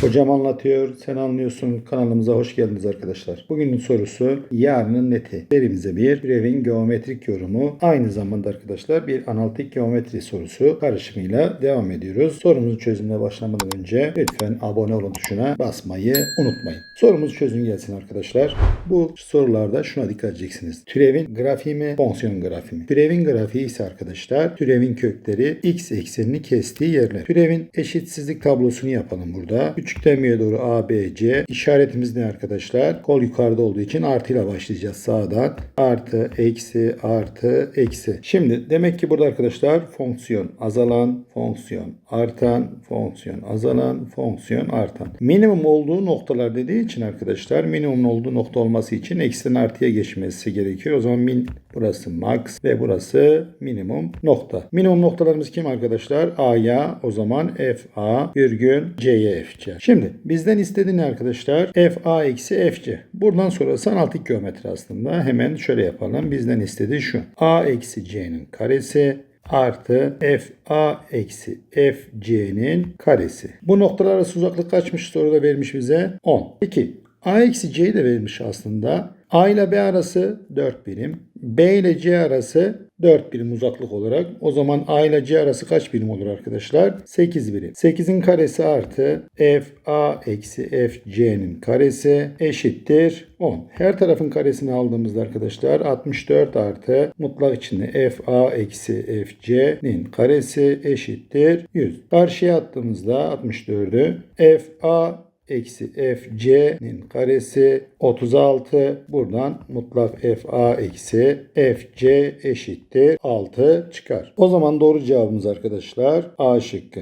Hocam anlatıyor, sen anlıyorsun kanalımıza hoş geldiniz arkadaşlar. Bugünün sorusu yarının neti. Derimize bir türevin geometrik yorumu. Aynı zamanda arkadaşlar bir analitik geometri sorusu karışımıyla devam ediyoruz. Sorumuzun çözümüne başlamadan önce lütfen abone olun tuşuna basmayı unutmayın. Sorumuz çözüm gelsin arkadaşlar. Bu sorularda şuna dikkat edeceksiniz. Türevin grafiği mi, fonksiyon grafiği mi? Türevin grafiği ise arkadaşlar türevin kökleri x eksenini kestiği yerler. Türevin eşitsizlik tablosunu yapalım burada. 3 Küçüklenmeye doğru A, B, C. İşaretimiz ne arkadaşlar? Kol yukarıda olduğu için artıyla başlayacağız sağdan. Artı, eksi, artı, eksi. Şimdi demek ki burada arkadaşlar fonksiyon azalan, fonksiyon artan, fonksiyon azalan, fonksiyon artan. Minimum olduğu noktalar dediği için arkadaşlar minimum olduğu nokta olması için eksiden artıya geçmesi gerekiyor. O zaman min burası max ve burası minimum nokta. Minimum noktalarımız kim arkadaşlar? A'ya o zaman F A virgül C'ye F C. FC. Şimdi bizden istediği ne arkadaşlar? FA eksi FC. Buradan sonrası analitik geometri aslında. Hemen şöyle yapalım. Bizden istediği şu. A eksi C'nin karesi artı FA eksi FC'nin karesi. Bu noktalar arası uzaklık kaçmış soruda vermiş bize? 10. Peki A eksi C'yi de vermiş aslında. A ile B arası 4 birim. B ile C arası 4 birim uzaklık olarak. O zaman A ile C arası kaç birim olur arkadaşlar? 8 birim. 8'in karesi artı FA eksi FC'nin karesi eşittir 10. Her tarafın karesini aldığımızda arkadaşlar 64 artı mutlak içinde FA eksi FC'nin karesi eşittir 100. Karşıya attığımızda 64'ü FA eksi fc'nin karesi 36. Buradan mutlak fa eksi fc eşittir 6 çıkar. O zaman doğru cevabımız arkadaşlar A şıkkı.